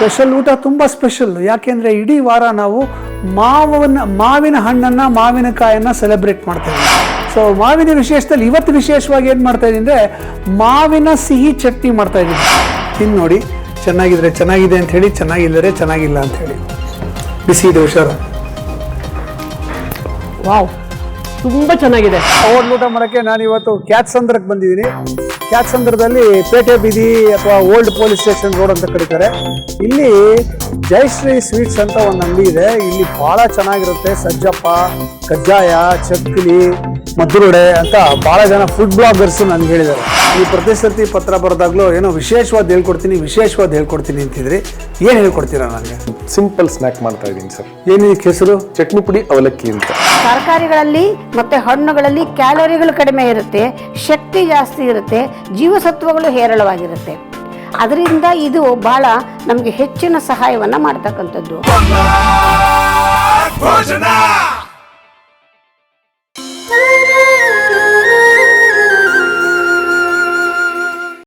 Special ಊಟ ತುಂಬ special. ಯಾಕೆಂದರೆ ಇಡೀ ವಾರ ನಾವು ಮಾವನ್ನ ಮಾವಿನ ಹಣ್ಣನ್ನು ಮಾವಿನಕಾಯನ್ನು ಸೆಲೆಬ್ರೇಟ್ ಮಾಡ್ತೇವೆ ಸೊ ಮಾವಿನ ವಿಶೇಷದಲ್ಲಿ ಇವತ್ತು ವಿಶೇಷವಾಗಿ ಏನು ಮಾಡ್ತಾ ಇದ್ದೀನಿ ಅಂದರೆ ಮಾವಿನ ಸಿಹಿ ಚಟ್ನಿ ಮಾಡ್ತಾ ಇದ್ದೀನಿ. ತಿಂದು ನೋಡಿ, ಚೆನ್ನಾಗಿದ್ರೆ ಚೆನ್ನಾಗಿದೆ ಅಂತ ಹೇಳಿ ಚೆನ್ನಾಗಿಲ್ಲರೆ ಚೆನ್ನಾಗಿಲ್ಲ ಅಂತ ಹೇಳಿ. ಬಿಸಿ ಇದೆ ಹುಷಾರು ವಾವ್. ತುಂಬ ಚೆನ್ನಾಗಿದೆ. ಹೋಟ್ಲ್ ಊಟ ಮಾಡೋಕ್ಕೆ ನಾನು ಇವತ್ತು ಕ್ಯಾತ್ಸಂದ್ರಕ್ಕೆ ಬಂದಿದ್ದೀನಿ. ಕ್ಯಾತ್ಸಂದ್ರದಲ್ಲಿ ಪೇಟೆ ಬೀದಿ ಅಥವಾ ಓಲ್ಡ್ ಪೊಲೀಸ್ ಸ್ಟೇಷನ್ ರೋಡ್ ಅಂತ ಕರೀತಾರೆ. ಇಲ್ಲಿ ಜಯಶ್ರೀ ಸ್ವೀಟ್ಸ್ ಅಂತ ಒಂದು ಅಂಗಡಿ ಇದೆ. ಇಲ್ಲಿ ಬಹಳ ಚೆನ್ನಾಗಿರುತ್ತೆ. ಸಜ್ಜಪ್ಪ, ಕಜ್ಜಾಯ, ಚಕ್ಲಿ ಮದ್ದುರುಡೆ ಅಂತ ಬಹಳ ಜನ ಫುಡ್ ಬ್ಲಾಗರ್ಸ್ ನನ್ಗೆ ಹೇಳಿದ್ದಾರೆ. ಈ ಪ್ರತಿಸರ್ತಿ ಪತ್ರ ಬರೆದಾಗ್ಲೂ ಏನೋ ವಿಶೇಷವಾದ ಹೇಳ್ಕೊಡ್ತೀನಿ ವಿಶೇಷವಾದ ಹೇಳ್ಕೊಡ್ತೀನಿ ಅಂತಿದ್ರಿ. ಏನು ಹೇಳ್ಕೊಡ್ತೀರಾ ನನಗೆ? ಸಿಂಪಲ್ ಸ್ನ್ಯಾಕ್ ಮಾಡ್ತಾ ಇದ್ದೀನಿ ಸರ್. ಏನಿದಕ್ಕೆ ಹೆಸರು ಚಟ್ನಿ ಪುಡಿ ಅವಲಕ್ಕಿ ಅಂತ. ತರಕಾರಿಗಳಲ್ಲಿ ಮತ್ತೆ ಹಣ್ಣುಗಳಲ್ಲಿ ಕ್ಯಾಲೋರಿಗಳು ಕಡಿಮೆ ಇರುತ್ತೆ ಶಕ್ತಿ ಜಾಸ್ತಿ ಇರುತ್ತೆ ಜೀವಸತ್ವಗಳು ಹೇರಳವಾಗಿರುತ್ತೆ. ಅದರಿಂದ ಇದು ಬಹಳ ನಮಗೆ ಹೆಚ್ಚಿನ ಸಹಾಯವನ್ನು ಮಾಡ್ತಕ್ಕಂಥದ್ದು.